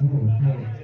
Hum, hum.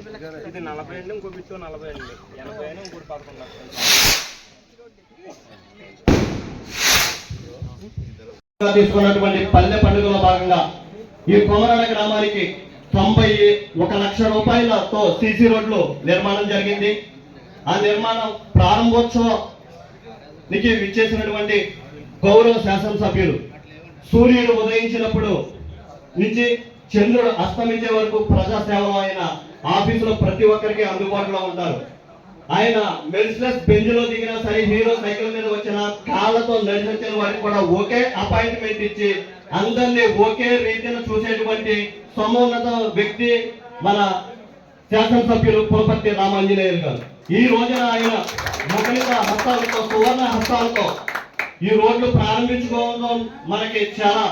ఇది నలభై అండి ఇంకో బిట్టు నలభై అండి ఎనభై అని ఇంకోటి పదకొండు లక్షలు తీసుకున్నటువంటి పల్లె పండుగలో భాగంగా ఈ కొమరాడ గ్రామానికి తొంభై ఒక లక్ష రూపాయలతో సీసీ రోడ్లు నిర్మాణం జరిగింది. ఆ నిర్మాణం ప్రారంభోత్సవానికి విచ్చేసినటువంటి గౌరవ శాసనసభ్యులు సూర్యుడు ఉదయించినప్పుడు నుంచి చంద్రుడు అస్తమించే వరకు ప్రజాసేవ అయిన ఆఫీసులో ప్రతి ఒక్కరికి అందుబాటులో ఉంటారు. ఆయన మెరిసిలెస్ బెంజ్లో దిగినా సరే హీరో సైకిల్ మీద వచ్చిన కాళ్ళతో నడిచి వారికి కూడా ఒకే అపాయింట్మెంట్ ఇచ్చి అందరినీ ఒకే రీతిన చూసేటువంటి సమోన్నత వ్యక్తి మన శాసనసభ్యులు పులపర్తి రామాంజనేయులు గారు. ఈ రోజున ఆయన ముఖలిత హస్తాలతో సువర్ణ హస్తాలతో ఈ రోడ్లు ప్రారంభించుకోవడం మనకి చాలా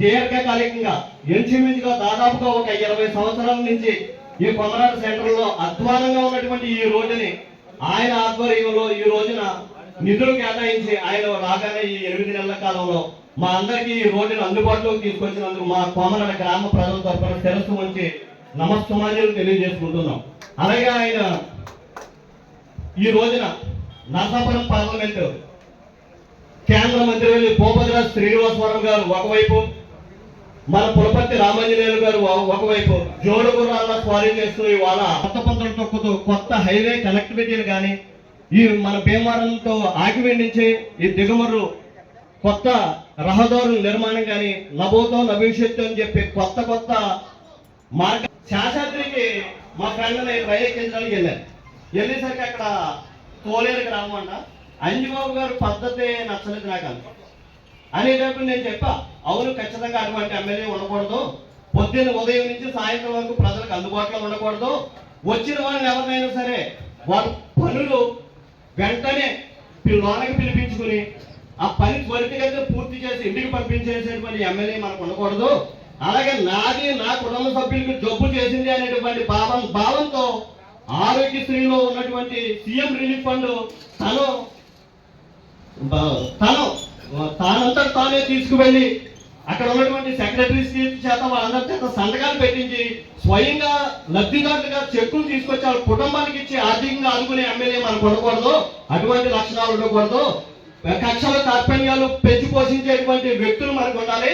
దీర్ఘకాలికంగా ఇంచుమించుగా దాదాపుగా ఒక ఇరవై సంవత్సరాల నుంచి ఈ కొమరాడు సెంటర్లో అధ్వానంగా ఉన్నటువంటి ఈ రోడ్డుని ఆయన ఆధ్వర్యంలో ఈ రోజున నిధులు కేటాయించి ఆయన రాగానే ఈ ఎనిమిది నెలల కాలంలో మా అందరికీ ఈ రోడ్డును అందుబాటులోకి తీసుకొచ్చినందుకు మా కోమరాడ గ్రామ ప్రజల తరఫున శిరస్సు ఉంచి నమస్సమాన్యులు తెలియజేసుకుంటున్నాం. అలాగే ఆయన ఈ రోజున నరసాపురం పార్లమెంటు కేంద్ర మంత్రి వెళ్ళి శ్రీనివాసవరం గారు ఒకవైపు మన పులపర్తి రామాంజనేయులు గారు ఒక- ఒకవైపు జోడుగురాల్లో స్వారీ చేస్తూ ఇవాళ కొత్త పంతులు తొక్కుతూ కొత్త హైవే కనెక్టివిటీలు కానీ ఈ మన భీమవరంతో ఆకివేడి ఈ దిగుమరు కొత్త రహదారుల నిర్మాణం కానీ నభోతో నభవిష్యత్తు అని చెప్పి కొత్త కొత్త మార్గ శాశాద్రికి మా ఫ్రెండ్ నేను రైలు కేంద్రానికి వెళ్ళాను. వెళ్ళేసరికి అక్కడ కోలేరుకి గ్రామం అంట. అంజబాబు గారు పద్ధతి నచ్చలేదు నాకు అంత. అనేటప్పుడు నేను చెప్పా అవును ఖచ్చితంగా అటువంటి ఎమ్మెల్యే ఉండకూడదు. పొద్దున్న ఉదయం నుంచి సాయంత్రం వరకు ప్రజలకు అందుబాటులో ఉండకూడదు. వచ్చిన వాళ్ళని ఎవరినైనా సరే వాళ్ళ పనులు వెంటనే లోనకి పిలిపించుకుని ఆ పని త్వరితగతిన పూర్తి చేసి ఇంటికి పంపించేసేటువంటి ఎమ్మెల్యే మనకు ఉండకూడదు. అలాగే నాది నా కుటుంబ సభ్యులకు జబ్బు చేసింది అనేటువంటి భావం భావంతో ఆరోగ్యశ్రీలో ఉన్నటువంటి సీఎం రిలీఫ్ ఫండ్ తను తను తానంతా తానే తీసుకువెళ్ళి అక్కడ ఉన్నటువంటి సెక్రటరీస్ చేత వాళ్ళందరి చేత సంతకాలు పెట్టించి స్వయంగా లబ్ధిదారులుగా చెక్కులు తీసుకొచ్చి వాళ్ళ కుటుంబానికి ఇచ్చి ఆర్థికంగా ఆదుకునే ఎమ్మెల్యే మనకు ఉండకూడదు అటువంటి లక్షణాలు ఉండకూడదు. కక్షల తాత్పర్యాలు పెంచి పోషించేటువంటి వ్యక్తులు మనకు ఉండాలి.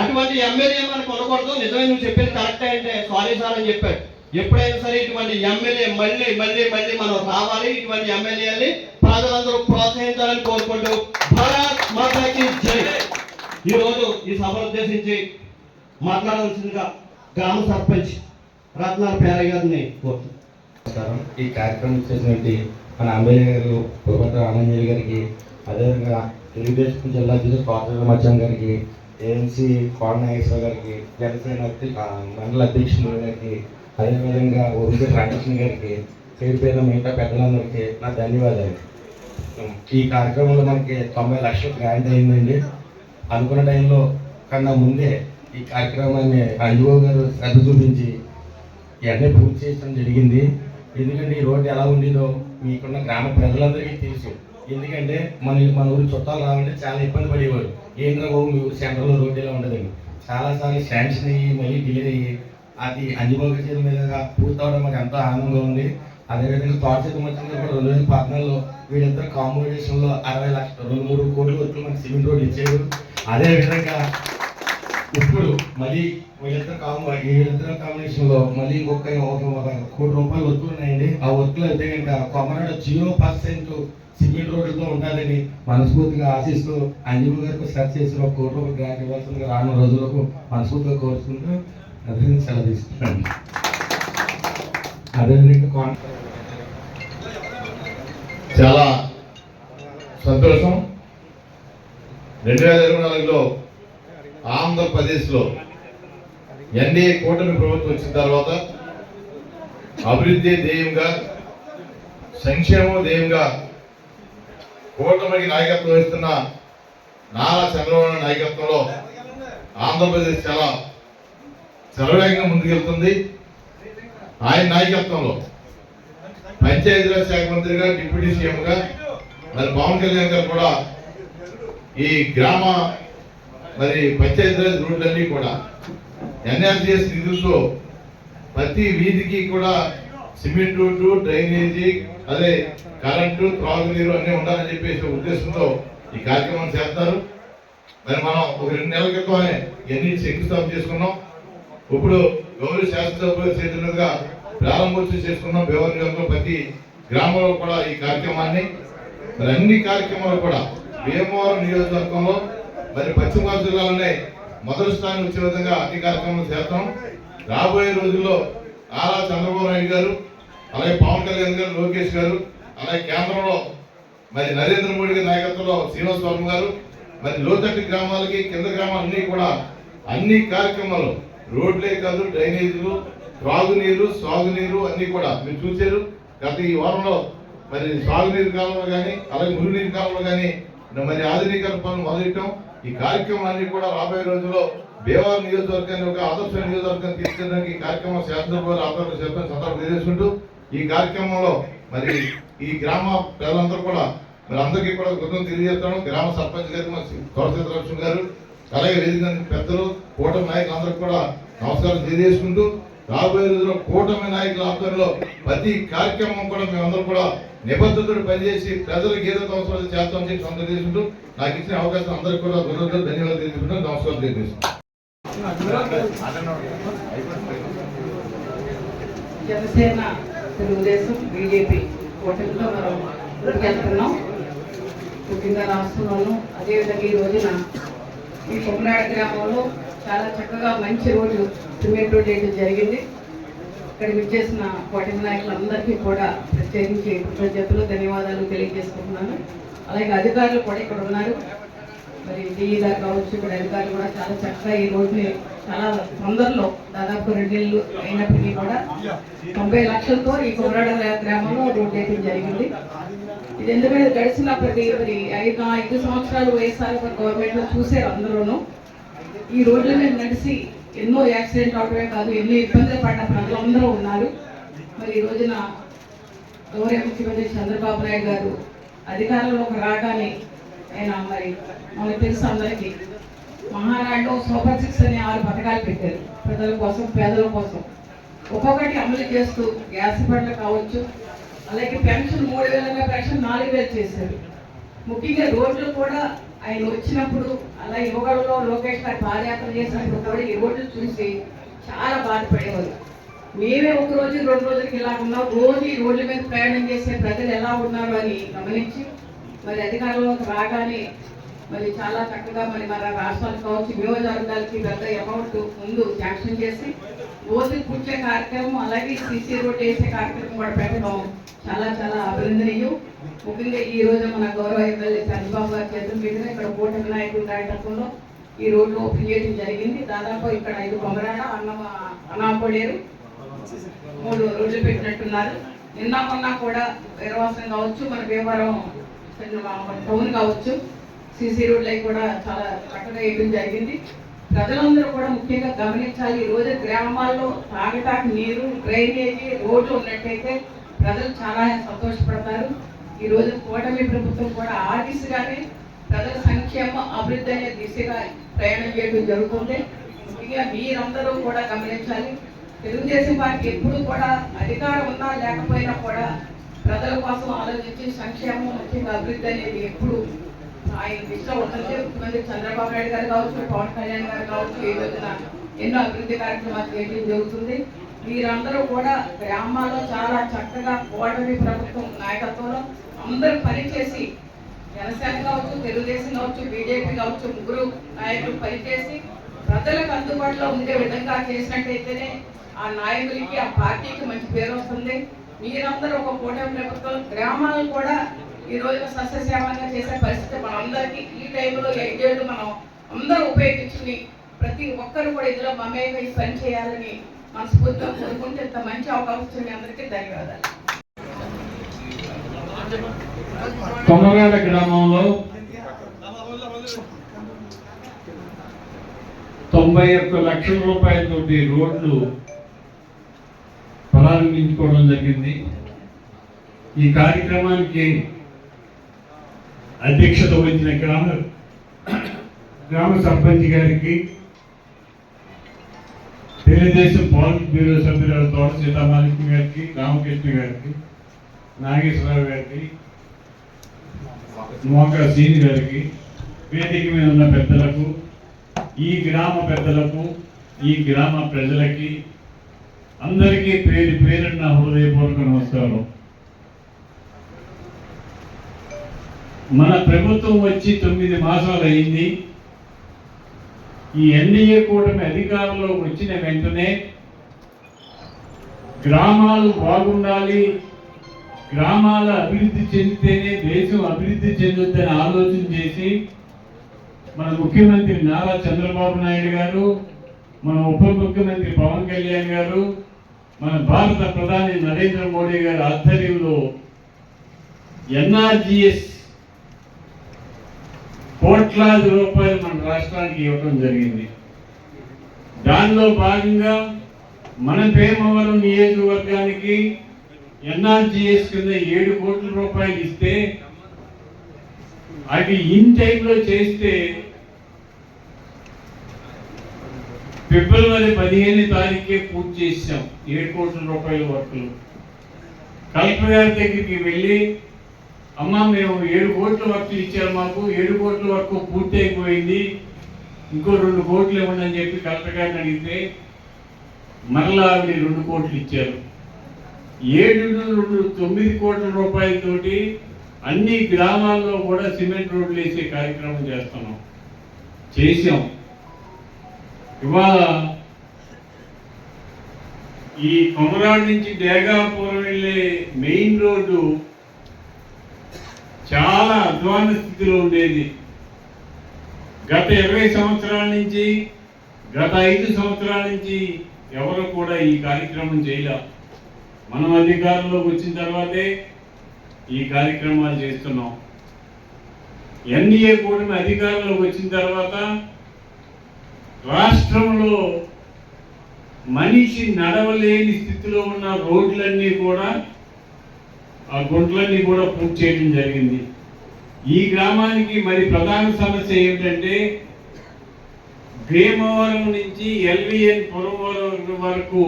అటువంటి ఎమ్మెల్యే మనకు ఉండకూడదు. నిజమే నువ్వు చెప్పింది కరెక్టే అంటే సారీ సార్ అని చెప్పాడు. ఎప్పుడైనా సరే ఇటువంటి ఎమ్మెల్యే మళ్ళీ మళ్ళీ మళ్ళీ మనం రావాలి. ఇటువంటి ఎమ్మెల్యేని ప్రజలందరూ ప్రోత్సహించాలని కోరుకుంటూ భారత్ మాతాకి జై. ఈరోజు ఈ సభను ఉద్దేశించి మాట్లాడవలసిందిగా గ్రామ సర్పంచ్ రత్నాల పేరయ్య గారిని కోరుతున్నాం. ఈ కార్యక్రమం చేసినటువంటి మన ఎమ్మెల్యే గారు పురపతి రామంజలి గారికి అదేవిధంగా తెలుగుదేశం జిల్లా అధ్యక్షుడు కోటల మధ్యం గారికి ఏఎంసీ కోట నాగేశ్వర గారికి జనసేన మండల అధ్యక్షులు గారికి అదేవిధంగా ఓబీసీ రామకృష్ణ గారికి పేరు పేరు మిగతా పెద్దలందరికీ నా ధన్యవాదాలు. ఈ కార్యక్రమంలో మనకి తొంభై లక్షలు గ్రాంట్ అయిందండి. అనుకున్న టైంలో కన్నా ముందే ఈ కార్యక్రమాన్ని అంజుబాబు గారు శ్రద్ధ చూపించి ఇవన్నీ పూర్తి చేయడం జరిగింది. ఎందుకంటే ఈ రోడ్డు ఎలా ఉండేదో మీకున్న గ్రామ ప్రజలందరికీ తెలుసు. ఎందుకంటే మన మన ఊరు చుట్టాలు రావాలంటే చాలా ఇబ్బంది పడేవారు. ఏంద్రా మీ ఊరు సెంటర్లో రోడ్డు ఇలా ఉండదండి చాలాసార్లు శాంక్షన్ అయ్యి మళ్ళీ డిలే అయ్యి అది అంజబాబు చేతుల మీదుగా పూర్తవడం మాకు ఎంతో ఆనందంగా ఉంది. అదేవిధంగా తోటచేత మధ్య కూడా రెండు వేల పద్నాలుగులో వీళ్ళిద్దరు కాంబినేషన్లో అరవై లక్షలు రెండు మూడు కోట్ల వరకు మనకి సిమెంట్ రోడ్ ఇచ్చారు. అదేవిధంగా ఇప్పుడు మళ్ళీ వీళ్ళిద్దరు కాంబో వీళ్ళిద్దరు కాంబినేషన్లో మళ్ళీ ఇంకొక ఒక కోటి రూపాయలు వర్కులు ఉన్నాయండి. ఆ వర్కులు అయితే కనుక కొమరాడ జీరో పర్సెంట్ సిమెంట్ రోడ్లతో ఉండాలని మనస్ఫూర్తిగా ఆశిస్తూ అంజలి గారికి సెర్చ్ చేసిన ఒక కోటి రూపాయలు గ్రాంట్ ఇవ్వాల్సిందిగా రానున్న రోజులకు మనస్ఫూర్తిగా కోరుకుంటూ అదే సెలవు అదేవిధంగా చాలా సంతోషం. రెండు వేల ఇరవై నాలుగులో ఆంధ్రప్రదేశ్లో ఎన్డీఏ కూటమి ప్రభుత్వం వచ్చిన తర్వాత అభివృద్ధి ధ్యేయంగా సంక్షేమం ధ్యేయంగా కూటమికి నాయకత్వం వహిస్తున్న నారా చంద్రబాబు నాయకత్వంలో ఆంధ్రప్రదేశ్ చాలా శరవేగంగా ముందుకెళ్తుంది. ఆయన నాయకత్వంలో పంచాయతీరాజ్ శాఖ మంత్రిగా డిప్యూటీ సీఎంగా మరి పవన్ కళ్యాణ్ గారు కూడా ఈ గ్రామ మరి పంచాయతీరాజ్ రోడ్లన్నీ కూడా ఎన్ఆర్జీఎస్ నిధులతో ప్రతి వీధికి కూడా సిమెంట్ రోడ్డు డ్రైనేజీ అదే కరెంటు త్రాగునీరు అన్నీ ఉండాలని చెప్పేసి ఉద్దేశంతో ఈ కార్యక్రమం చేస్తారు. మరి మనం ఒక రెండు నెలల క్రితమే ఎన్ని శంకుస్థాపన చేసుకున్నాం. ఇప్పుడు గౌరవ శాసనసభ్యులు చేతులుగా ప్రారంభోత్సవం చేసుకున్నాం. భీమవరం ప్రతి గ్రామంలో కూడా ఈ కార్యక్రమాన్ని. మరి అన్ని కార్యక్రమాలు కూడా భీమవరం నియోజకవర్గంలో మరి పశ్చిమ గోదావరి జిల్లాలోనే మొదటి స్థానం వచ్చే విధంగా అన్ని కార్యక్రమాలు చేస్తాం. రాబోయే రోజుల్లో నారా చంద్రబాబు నాయుడు గారు అలాగే పవన్ కళ్యాణ్ గారు లోకేష్ గారు అలాగే కేంద్రంలో మరి నరేంద్ర మోడీ గారి నాయకత్వంలో శ్రీనివాస్ వర్మ గారు మరి లోతట్టు గ్రామాలకి కింద గ్రామాలన్నీ కూడా అన్ని కార్యక్రమాలు రోడ్లే కాదు డ్రైనేజీలు త్రాగునీరు సాగునీరు అన్ని కూడా మీరు చూశారు. గత ఈ వారంలో మరి సాగునీరు కాలంలో కానీ అలాగే మురుగునీరు కాలంలో కానీ మరి ఆధునీకరణ పనులు మొదలెట్టాం. ఈ కార్యక్రమాన్ని కూడా రాబోయే రోజుల్లో దేవాలయ నియోజకవర్గాన్ని ఒక ఆదర్శ నియోజకవర్గం తీసుకెళ్ళడానికి ఈ కార్యక్రమం శాసనసభలో ఆధ్వర్యంలో చేస్తున్న సందర్భం తెలియజేసుకుంటూ ఈ కార్యక్రమంలో మరి ఈ గ్రామ ప్రజలందరూ కూడా మరి అందరికీ కూడా కృతజ్ఞతలు తెలియజేస్తాను గ్రామ సర్పంచ్ గారు మా తోటచేత గారు అలాగే వేదిక పెద్దలు కూటమి నాయకులు అందరికి కూడా నమస్కారం తెలియజేసుకుంటూ రాబోయే రోజుల్లో కూటమి నాయకుల ఆధ్వర్యంలో ప్రతి కార్యక్రమం కూడా మేమందరం కూడా నిబద్ధతతో పనిచేసి ప్రజలకు ఏదైతే అవసరం చేస్తామని చెప్పి అందరూ తెలియజేసుకుంటూ నాకు ఇచ్చిన అవకాశం అందరికీ కూడా గురువులు ధన్యవాదాలు తెలియజేసుకుంటూ నమస్కారం తెలియజేస్తున్నాను జనసేన తెలుగుదేశం బీజేపీ కూటమితో మనం ముందుకెళ్తున్నాం ముఖ్యంగా రాష్ట్రంలోనూ అదేవిధంగా ఈ రోజున ఈ కొమ్మనాడ గ్రామంలో చాలా చక్కగా మంచి రోజు సిమెంట్ రోడ్ వేయడం జరిగింది. ఇక్కడ విచ్చేసిన కూటమి నాయకులందరికీ కూడా ప్రత్యేకించి ప్రజలు ధన్యవాదాలు తెలియజేసుకుంటున్నాను. అలాగే అధికారులు కూడా ఇక్కడ ఉన్నారు. మరి డిఈ దాకా కావచ్చు ఇక్కడ అధికారులు కూడా చాలా చక్కగా ఈ రోజుని చాలా తొందరలో దాదాపు రెండు నెలలు అయినప్పటికీ కూడా తొంభై లక్షలతో ఈ కుమరాడ గ్రామంలో రోడ్డు వేయడం జరిగింది. ఇది ఎందుకంటే గడిచిన ప్రతి మరి ఐదు ఐదు సంవత్సరాలు వైఎస్ఆర్ గవర్నమెంట్లో చూసారు అందరూను. ఈ రోడ్ల మీద నడిచి ఎన్నో యాక్సిడెంట్ అవడమే కాదు ఎన్నో ఇబ్బందులు పడ్డ ప్రజలందరూ ఉన్నారు. మరి ఈ రోజున గౌరవ ముఖ్యమంత్రి చంద్రబాబు నాయుడు గారు అధికారంలోకి రాగానే ఆయన మరి మనకు తెలుసు అందరికీ మహానాడులో సూపర్ సిక్స్ అనే ఆరు పథకాలు పెట్టారు ప్రజల కోసం పేదల కోసం. ఒక్కొక్కటి అమలు చేస్తూ గ్యాస్ బండ్లు కావచ్చు అలాగే పెన్షన్ మూడు వేల పెన్షన్ నాలుగు వేలు చేశారు. ముఖ్యంగా రోడ్లు కూడా ఆయన వచ్చినప్పుడు అలా యువగడలో లోకేష్ గారు పాదయాత్ర చేసినప్పుడు కూడా ఈ రోడ్లు చూసి చాలా బాధపడేవారు మేమే ఒక రోజు రెండు రోజులకి ఇలా ఉన్నాం. రోజు ఈ రోడ్ల మీద ప్రయాణం చేసే ప్రజలు ఎలా ఉన్నారు అని గమనించి మరి అధికారంలోకి రాగానే మరి చాలా చక్కగా మరి మన రాష్ట్రాలకు కావచ్చు నియోజకవర్గాలకి పెద్ద అమౌంట్ ముందు శాంక్షన్ చేసి రోజు కూర్చే కార్యక్రమం అలాగే సీసీ రోడ్ వేసే కార్యక్రమం కూడా పెట్టడం చాలా చాలా అభినందనీయం. ముఖ్యంగా ఈ రోజు మన గౌరవ ఎమ్మెల్యే చంద్రబాబు గారి చేతుల మీదుగా ఇక్కడ కూటమి నాయకులు నాయకత్వంలో ఈ రోడ్లు ఓపెన్ చేయడం జరిగింది. దాదాపు ఇక్కడ ఐదు కొమరాడ అన్న అన్నాపడేరు మూడు రోడ్లు పెట్టినట్టున్నారు. నిన్న మొన్న కూడా వీరవాసం కావచ్చు మన భీమవరం టౌన్ కావచ్చు సీసీ రోడ్లు కూడా చాలా చక్కగా వేయడం జరిగింది. ప్రజలందరూ కూడా ముఖ్యంగా గమనించాలి ఈ రోజు గ్రామాల్లో తాగటానికి నీరు డ్రైనేజీ రోడ్లు ఉన్నట్టయితే ప్రజలు చాలా సంతోషపడతారు. ఈరోజు కూటమి ప్రభుత్వం కూడా ఆ దిశగానే ప్రజల సంక్షేమ అభివృద్ధి అనే దిశగా ప్రయాణం చేయడం జరుగుతుంది. ముఖ్యంగా మీరందరూ కూడా గమనించాలి. తెలుగుదేశం పార్టీ ఎప్పుడు కూడా అధికారం ఉన్నా లేకపోయినా కూడా ప్రజల కోసం ఆలోచించి సంక్షేమం ముఖ్యంగా అభివృద్ధి అనేది ఎప్పుడు ఆయన దిశలో ఉంటుంది ముఖ్యమంత్రి చంద్రబాబు నాయుడు గారు కావచ్చు పవన్ కళ్యాణ్ గారు కావచ్చు ఈ రోజున ఎన్నో అభివృద్ధి కార్యక్రమాలు చేయడం జరుగుతుంది. మీరందరూ కూడా గ్రామాల్లో చాలా చక్కగా ఓటమి ప్రభుత్వం నాయకత్వంలో అందరూ పనిచేసి జనసేన కావచ్చు తెలుగుదేశం కావచ్చు బీజేపీ కావచ్చు ముగ్గురు నాయకులు పనిచేసి ప్రజలకు అందుబాటులో ఉండే విధంగా చేసినట్టయితేనే ఆ నాయకులకి ఆ పార్టీకి మంచి పేరు వస్తుంది. మీరందరూ ఒక కూటమి ప్రభుత్వం గ్రామాలను కూడా ఈ రోజు సస్యశ్యామంగా చేసే పరిస్థితి మనందరికీ ఈ టైంలో ఐదేళ్ళు మనం అందరూ ఉపయోగించుకుని ప్రతి ఒక్కరు కూడా ఇందులో మమేకై పని చేయాలని మనస్ఫూర్తిగా కోరుకుంటే ఇంత మంచి అవకాశం మీ అందరికీ ధన్యవాదాలు. కొమరాడ గ్రామంలో తొంభై ఒక్క లక్షల రూపాయలతోటి రోడ్లు ప్రారంభించుకోవడం జరిగింది. ఈ కార్యక్రమానికి అధ్యక్షత వహించిన గ్రామ గ్రామ సర్పంచ్ గారికి తెలుగుదేశం పాలిట్ బ్యూరో సభ్యురాలు తోట సీతామాలిక్ గారికి రామకృష్ణ గారికి నాగేశ్వరరావు గారికి మోకా సీని గారికి వేదిక మీద ఉన్న పెద్దలకు ఈ గ్రామ పెద్దలకు ఈ గ్రామ ప్రజలకి అందరికీ పేరు పేరున్న హృదయపూర్వక నమస్కారం. మన ప్రభుత్వం వచ్చి తొమ్మిది మాసాలు అయింది. ఈ ఎన్డీఏ కూటమి అధికారంలోకి వచ్చిన వెంటనే గ్రామాలు బాగుండాలి గ్రామాల అభివృద్ధి చెందితేనే దేశం అభివృద్ధి చెందుద్దని ఆలోచన చేసి మన ముఖ్యమంత్రి నారా చంద్రబాబు నాయుడు గారు మన ఉప ముఖ్యమంత్రి పవన్ కళ్యాణ్ గారు మన భారత ప్రధాని నరేంద్ర మోడీ గారి ఆధ్వర్యంలో ఎన్ఆర్జిఎస్ కోట్లాది రూపాయలు మన రాష్ట్రానికి ఇవ్వడం జరిగింది. దానిలో భాగంగా మన భీమవరం నియోజకవర్గానికి ఎన్ఆర్జిఎస్ కింద ఏడు కోట్ల రూపాయలు ఇస్తే అవి ఇన్ టైంలో చేస్తే ఫిబ్రవరి పదిహేను తారీఖే పూర్తి చేసాం ఏడు కోట్ల రూపాయల వర్కులు కలెక్టర్ గారి దగ్గరికి వెళ్ళి అమ్మ మేము ఏడు కోట్ల వరకు ఇచ్చారు మాకు. ఏడు కోట్ల వరకు పూర్తి అయిపోయింది ఇంకో రెండు కోట్లు ఇవ్వండి అని చెప్పి కలెక్టర్ గారిని అడిగితే మరలా ఆవిడ రెండు కోట్లు ఇచ్చారు. ఏడు రెండు తొమ్మిది కోట్ల రూపాయలతోటి అన్ని గ్రామాల్లో కూడా సిమెంట్ రోడ్లు వేసే కార్యక్రమం చేస్తున్నాం. చేసాం ఇవాళ ఈ కొమరాడు నుంచి డేగాపురం వెళ్ళే మెయిన్ రోడ్డు చాలా అధ్వాన స్థితిలో ఉండేది. గత ఇరవై సంవత్సరాల నుంచి గత ఐదు సంవత్సరాల నుంచి ఎవరు కూడా ఈ కార్యక్రమం చేయలే. మనం అధికారంలోకి వచ్చిన తర్వాతే ఈ కార్యక్రమాలు చేస్తున్నాం. ఎన్డీఏ కూటమి అధికారంలోకి వచ్చిన తర్వాత రాష్ట్రంలో మనిషి నడవలేని స్థితిలో ఉన్న రోడ్లన్నీ కూడా ఆ గుంట్లన్నీ కూడా పూర్తి చేయడం జరిగింది. ఈ గ్రామానికి మరి ప్రధాన సమస్య ఏమిటంటే భీమవరం నుంచి ఎల్విఎన్ పురవరం వరకు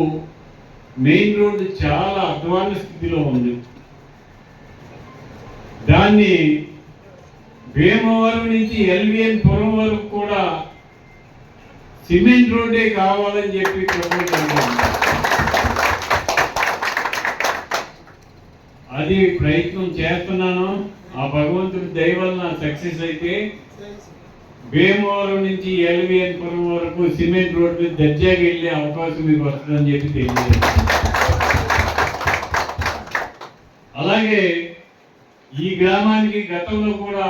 మెయిన్ రోడ్డు చాలా అధ్వాన స్థితిలో ఉంది. దాన్ని భీమవరం నుంచి ఎల్విఎన్ పురం వరకు కూడా సిమెంట్ రోడ్డే కావాలని చెప్పి ప్రభుత్వం అది ప్రయత్నం చేస్తున్నాను. ఆ భగవంతుడి దయ సక్సెస్ అయితే భీమవరం నుంచి ఎల్విఎన్పురం వరకు సిమెంట్ రోడ్ మీద దర్జాగా వెళ్ళే అవకాశం మీకు వస్తుందని చెప్పి తెలియజేస్తాను అలాగే ఈ గ్రామానికి గతంలో కూడా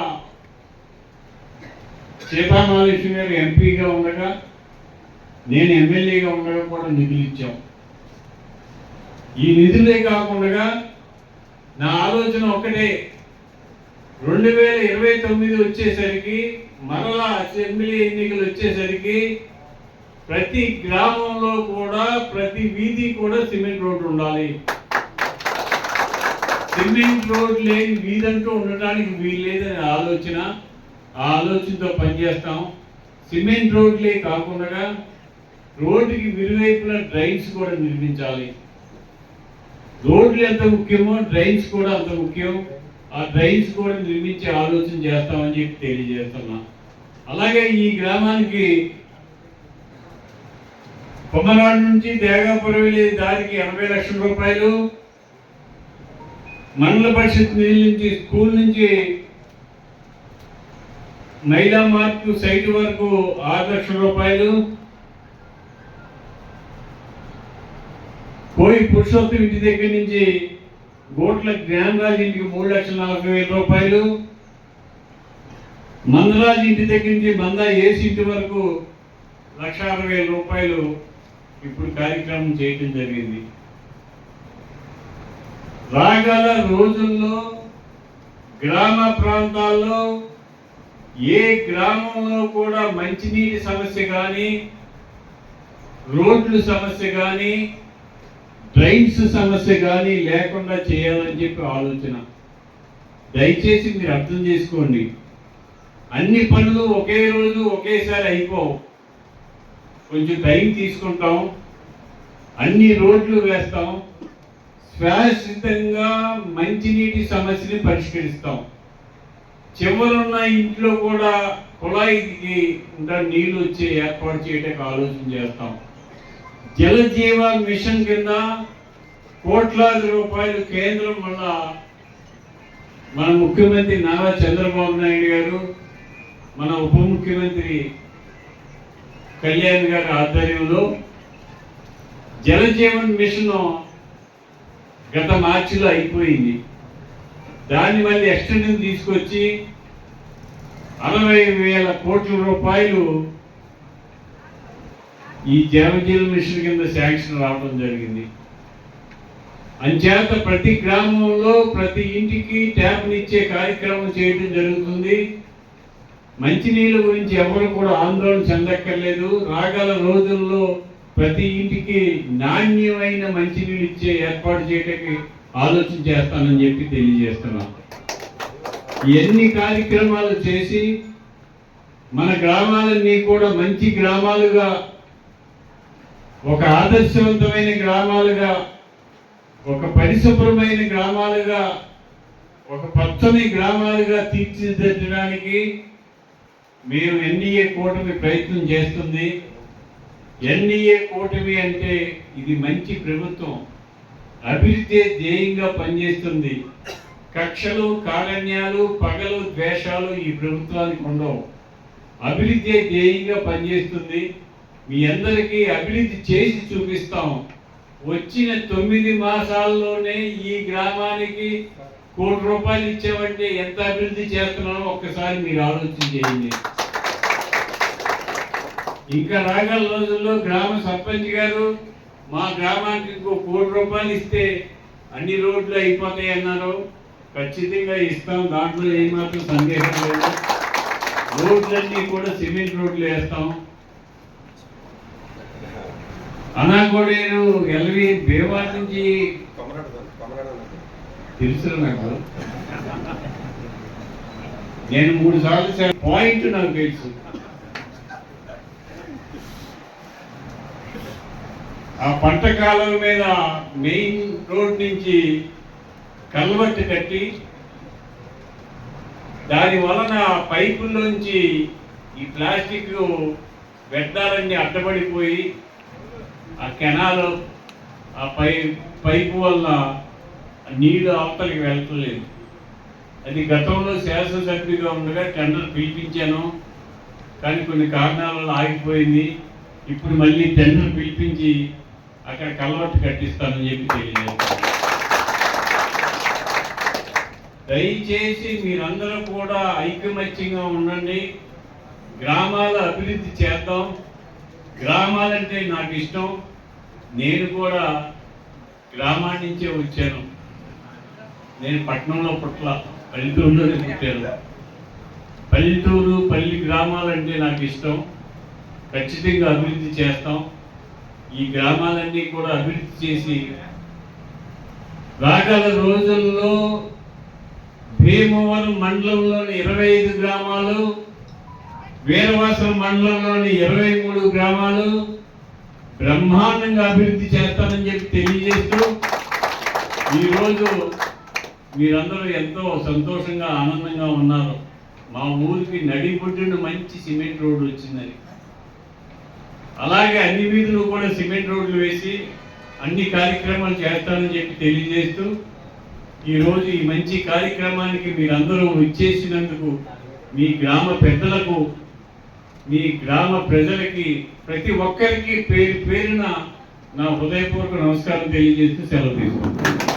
సీతామహాలక్ష్మి గారు ఎంపీగా ఉండగా నేను ఎమ్మెల్యేగా ఉండగా కూడా నిధులు ఇచ్చాం. ఈ నిధులే కాకుండా నా ఆలోచన ఒకటే రెండు వేల ఇరవై తొమ్మిది వచ్చేసరికి మరలా అసెంబ్లీ ఎన్నికలు వచ్చేసరికి ప్రతి గ్రామంలో కూడా ప్రతి వీధి కూడా సిమెంట్ రోడ్డు ఉండాలి. సిమెంట్ రోడ్ లేని వీధంటూ ఉండటానికి వీల్లేదనే లేదని ఆలోచన. ఆ ఆలోచనతో పనిచేస్తాం. సిమెంట్ రోడ్లే కాకుండా రోడ్డుకి విరువైపులా డ్రైన్స్ కూడా నిర్మించాలి. రోడ్లు ఎంత ముఖ్యమో డ్రైన్స్ కూడా అంత ముఖ్యం. ఆ డ్రైన్స్ కూడా నిర్మించే ఆలోచన చేస్తామని చెప్పి తెలియజేస్తున్నా. అలాగే ఈ గ్రామానికి కొమ్మనాడు నుంచి దేగాపురం వెళ్ళే దారికి ఎనభై లక్షల రూపాయలు మండల పరిషత్ నిధుల నుంచి స్కూల్ నుంచి మహిళా మార్క్ సైట్ వరకు ఆరు లక్షల రూపాయలు పోయి పురుషోత్తం ఇంటి దగ్గర నుంచి గోట్ల జ్ఞానరాజు ఇంటికి మూడు లక్షల నలభై వేల రూపాయలు మందరాజు ఇంటి దగ్గర నుంచి మంద ఏసీ ఇంటి వరకు లక్ష అరవై వేల రూపాయలు ఇప్పుడు కార్యక్రమం చేయటం జరిగింది. రాగల రోజుల్లో గ్రామ ప్రాంతాల్లో ఏ గ్రామంలో కూడా మంచినీటి సమస్య కానీ రోడ్లు సమస్య కానీ ట్రైన్స్ సమస్య కానీ లేకుండా చేయాలని చెప్పి ఆలోచన. దయచేసి మీరు అర్థం చేసుకోండి. అన్ని పనులు ఒకే రోజు ఒకేసారి అయిపోవు. కొంచెం టైం తీసుకుంటాం. అన్ని రోడ్లు వేస్తాం. శాశ్వతంగా మంచినీటి సమస్యని పరిష్కరిస్తాం. చివరున్న ఇంట్లో కూడా కుళాయికి ఇంకా నీళ్ళు వచ్చే ఏర్పాటు చేయడానికి ఆలోచన చేస్తాం. జలజీవన్ మిషన్ కింద కోట్లాది రూపాయలు కేంద్రం వల్ల మన ముఖ్యమంత్రి నారా చంద్రబాబు నాయుడు గారు మన ఉప ముఖ్యమంత్రి కళ్యాణ్ గారి ఆధ్వర్యంలో జలజీవన్ మిషన్ గత మార్చిలో అయిపోయింది. దాన్ని మళ్ళీ ఎక్స్టెన్షన్ తీసుకొచ్చి అరవై వేల కోట్ల రూపాయలు ఈ జలజీల మిషన్ కింద శాంక్షన్ రావడం జరిగింది. అంచేత ప్రతి గ్రామంలో ప్రతి ఇంటికి ట్యాప్నిచ్చే కార్యక్రమం చేయడం జరుగుతుంది. మంచినీళ్ళ గురించి ఎవరు కూడా ఆందోళన చెందక్కర్లేదు. రాగల రోజుల్లో ప్రతి ఇంటికి నాణ్యమైన మంచినీళ్ళు ఇచ్చే ఏర్పాటు చేయడానికి ఆలోచన చేస్తానని చెప్పి తెలియజేస్తున్నాం. ఎన్ని కార్యక్రమాలు చేసి మన గ్రామాలన్నీ కూడా మంచి గ్రామాలుగా ఒక ఆదర్శవంతమైన గ్రామాలుగా ఒక పరిశుభ్రమైన గ్రామాలుగా ఒక పచ్చని గ్రామాలుగా తీర్చిదిద్దడానికి మేము ఎన్డీఏ కూటమి ప్రయత్నం చేస్తుంది. ఎన్డీఏ కూటమి అంటే ఇది మంచి ప్రభుత్వం. అభివృద్ధి ధ్యేయంగా పనిచేస్తుంది. కక్షలు కారణ్యాలు పగలు ద్వేషాలు ఈ ప్రభుత్వానికి ఉండవు. అభివృద్ధి ధ్యేయంగా పనిచేస్తుంది. మీ అందరికీ అభివృద్ధి చేసి చూపిస్తాం. వచ్చిన తొమ్మిది మాసాల్లోనే ఈ గ్రామానికి కోటి రూపాయలు ఇచ్చామంటే ఎంత అభివృద్ధి చేస్తున్నామో ఒక్కసారి మీరు ఆలోచన చేయండి. ఇంకా రాగల రోజుల్లో గ్రామ సర్పంచ్ గారు మా గ్రామానికి ఇంకో కోటి రూపాయలు ఇస్తే అన్ని రోడ్లు అయిపోతాయి అన్నారు. ఖచ్చితంగా ఇస్తాం దాంట్లో ఏమాత్రం సందేహం లేదు. రోడ్లన్నీ కూడా సిమెంట్ రోడ్లు వేస్తాం. అనాకోడేరు ఎల్వి భీమవరం నుంచి తెలుసు నాకు? నేను మూడు సార్లు పాయింట్ నాకు తెలుసు. ఆ పంట కాలం మీద మెయిన్ రోడ్ నుంచి కల్వర్ట్ కట్టి దాని వలన పైపుల్లోంచి ఈ ప్లాస్టిక్ వ్యర్థాలన్నీ అడ్డపడిపోయి ఆ కెనాల్ ఆ పై పైపు వల్ల నీరు అవతలికి వెళ్తలేదు. అది గతంలో శాసనసభ్యుగా ఉండగా టెండర్ పిలిపించాను. కానీ కొన్ని కారణాల వల్ల ఆగిపోయింది. ఇప్పుడు మళ్ళీ టెండర్ పిలిపించి అక్కడ కలవట్టు కట్టిస్తానని చెప్పి తెలియజేస్తాను దయచేసి మీరందరూ కూడా ఐకమత్యంగా ఉండండి. గ్రామాల అభివృద్ధి చేద్దాం. గ్రామాలంటే నాకు ఇష్టం. నేను కూడా గ్రామాన్ని నుంచే వచ్చాను. నేను పట్టణంలో పుట్ల పల్లెటూరులోనే పుట్టాను. పల్లెటూరు పల్లి గ్రామాలంటే నాకు ఇష్టం. ఖచ్చితంగా అభివృద్ధి చేస్తాం. ఈ గ్రామాలన్నీ కూడా అభివృద్ధి చేసి రాగల రోజుల్లో భీమవరం మండలంలోని ఇరవై ఐదు గ్రామాలు వీరవాసం మండలంలోని ఇరవై మూడు గ్రామాలు బ్రహ్మాండంగా అభివృద్ధి చేస్తానని చెప్పి తెలియజేస్తూ ఈరోజు మీరందరూ ఎంతో సంతోషంగా ఆనందంగా ఉన్నారు. మా ఊరికి నడిపుట్టిన మంచి సిమెంట్ రోడ్డు వచ్చిందని. అలాగే అన్ని వీధులు కూడా సిమెంట్ రోడ్లు వేసి అన్ని కార్యక్రమాలు చేస్తానని చెప్పి తెలియజేస్తూ ఈరోజు ఈ మంచి కార్యక్రమానికి మీరందరూ ఇచ్చేసినందుకు మీ గ్రామ పెద్దలకు మీ గ్రామ ప్రజలకి ప్రతి ఒక్కరికి పేరు పేరున నా హృదయపూర్వక నమస్కారం తెలియజేస్తూ సెలవు తీసుకుంటాను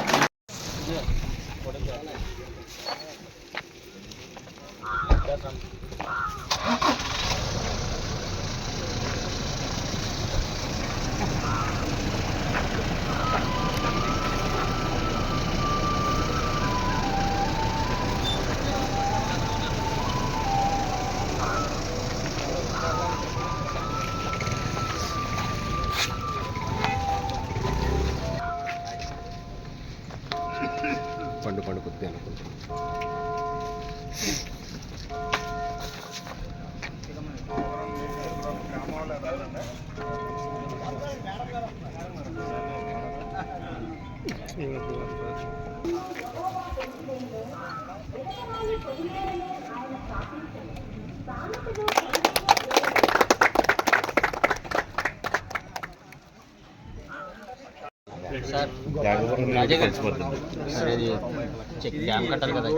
పండు పండు అనుకుంటున్నాను. స్థానిక రాజే గారు సార్. చెక్ డ్యామ్ కట్టాలి కదా